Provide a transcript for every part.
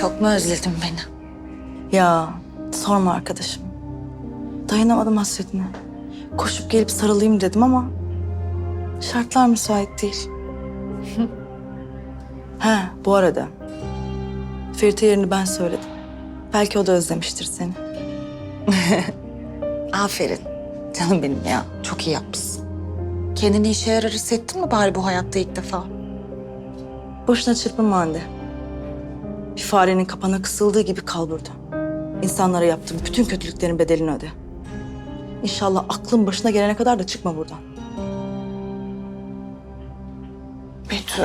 Çok mu özledin beni? Ya sorma arkadaşım. Dayanamadım hasretine. Koşup gelip sarılayım dedim ama şartlar müsait değil. He bu arada Ferit'e yerini ben söyledim. Belki o da özlemiştir seni. Aferin. Canım benim ya. Çok iyi yapmışsın. Kendini işe yarar hissettin mi bari bu hayatta ilk defa? Boşuna çırpınma Hande. Bir farenin kapana kısıldığı gibi kal burada. İnsanlara yaptığın bütün kötülüklerin bedelini öde. İnşallah aklın başına gelene kadar da çıkma buradan. Betül.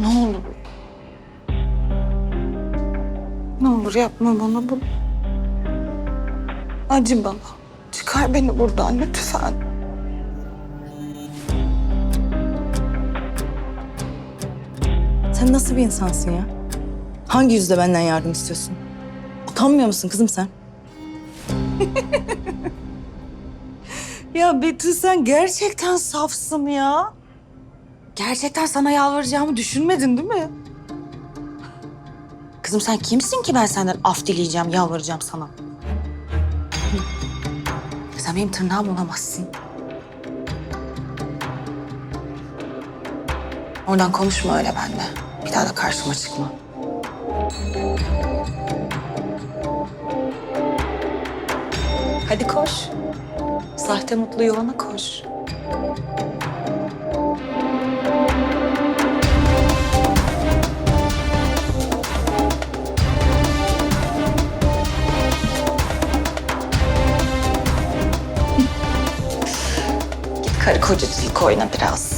Ne olur. Ne olur yapma bana bunu. Acı bana. Çıkar beni buradan lütfen. Sen nasıl bir insansın ya? Hangi yüzle benden yardım istiyorsun? Utanmıyor musun kızım sen? Ya Betül sen gerçekten safsın ya. Gerçekten sana yalvaracağımı düşünmedin değil mi? Kızım sen kimsin ki ben senden af dileyeceğim, yalvaracağım sana? Sen benim tırnağım olamazsın. Oradan konuşma öyle benimle. Bir daha da karşıma çıkma. Hadi koş. Sahte mutlu yuvana koş. Git karı kocacılık oyna biraz.